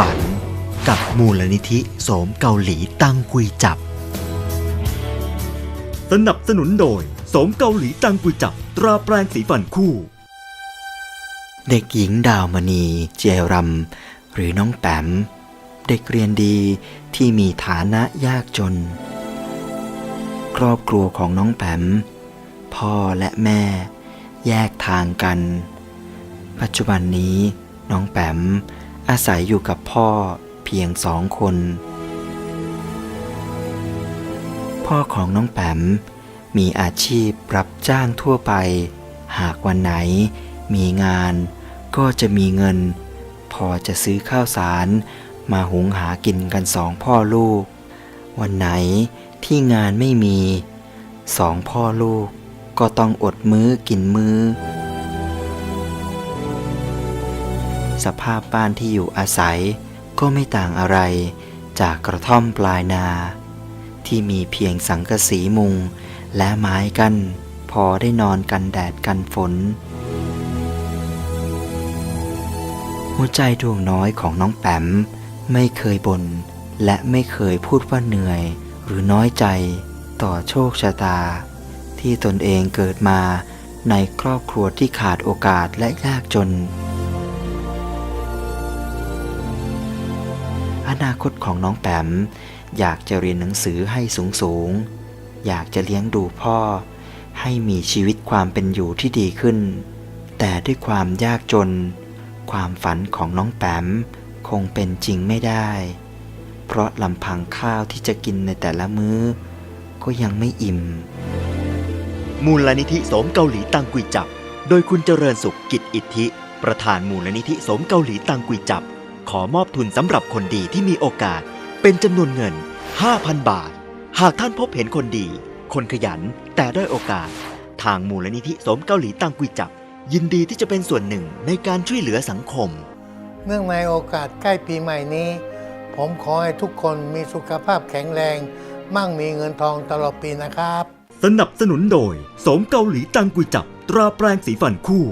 ฝัน กับมูลนิธิโสมเกาหลีตั้งกุยจับ สนับสนุนโดยโสมเกาหลีตังกุยจับ ตราแปรงสีฟันคู่ เด็กหญิงดาวมณีเจรัม หรือน้องแปม เด็กเรียนดีที่มีฐานะยากจน ครอบครัวของน้องแปม พ่อและแม่ แยกทางกัน ปัจจุบันนี้น้องแปม อาศัยอยู่กับพ่อเพียงสองคน พ่อของน้องแปมมีอาชีพรับจ้างทั่วไป หากวันไหนมีงานก็จะมีเงิน พอจะซื้อข้าวสารมาหุงหากินกันสองพ่อลูก วันไหนที่งานไม่มี สองพ่อลูกก็ต้องอดมื้อกินมื้อ สภาพบ้านที่อยู่อาศัย ก็ไม่ต่างอะไรจากกระท่อมปลายนา ที่มีเพียงสังกะสีมุงและไม้กันพอได้นอนกันแดดกันฝน หัวใจดวงน้อยของน้องแปมไม่เคยบน่นและไม่เคยพูดว่าเหนื่อยหรือน้อยใจต่อโชคชะตา ที่ตนเองเกิดมาในครอบครัวที่ขาดโอกาสและยากจน อนาคตของน้องแปม อยากจะเรียนหนังสือให้สูงสูงๆอยากจะเลี้ยงดูพ่อ ให้มีชีวิตความเป็นอยู่ที่ดีขึ้น แต่ด้วยความยากจน ความฝันของน้องแปมคงเป็นจริงไม่ได้ เพราะลำพังข้าวที่จะกินในแต่ละมื้อ ก็ยังไม่อิ่ม มูลนิธิสมเกาหลีตังกุยจับ โดยคุณเจริญสุขกิจอิทธิ ประธานมูลนิธิสมเกาหลีตังกุยจับ ขอมอบทุนสำหรับคนดีที่มีโอกาส เป็นจำนวนเงิน 5,000 บาท หากท่านพบเห็นคนดี คนขยันแต่ด้อยโอกาส ทางมูลนิธิโสมเกาหลีตังกุยจับ ยินดีที่จะเป็นส่วนหนึ่งในการช่วยเหลือสังคม เนื่องในโอกาสใกล้ปีใหม่นี้ ผมขอให้ทุกคนมีสุขภาพแข็งแรง มั่งมีเงินทองตลอดปีนะครับ สนับสนุนโดยโสมเกาหลีตังกุยจับ ตราแปรงสีฟันคู่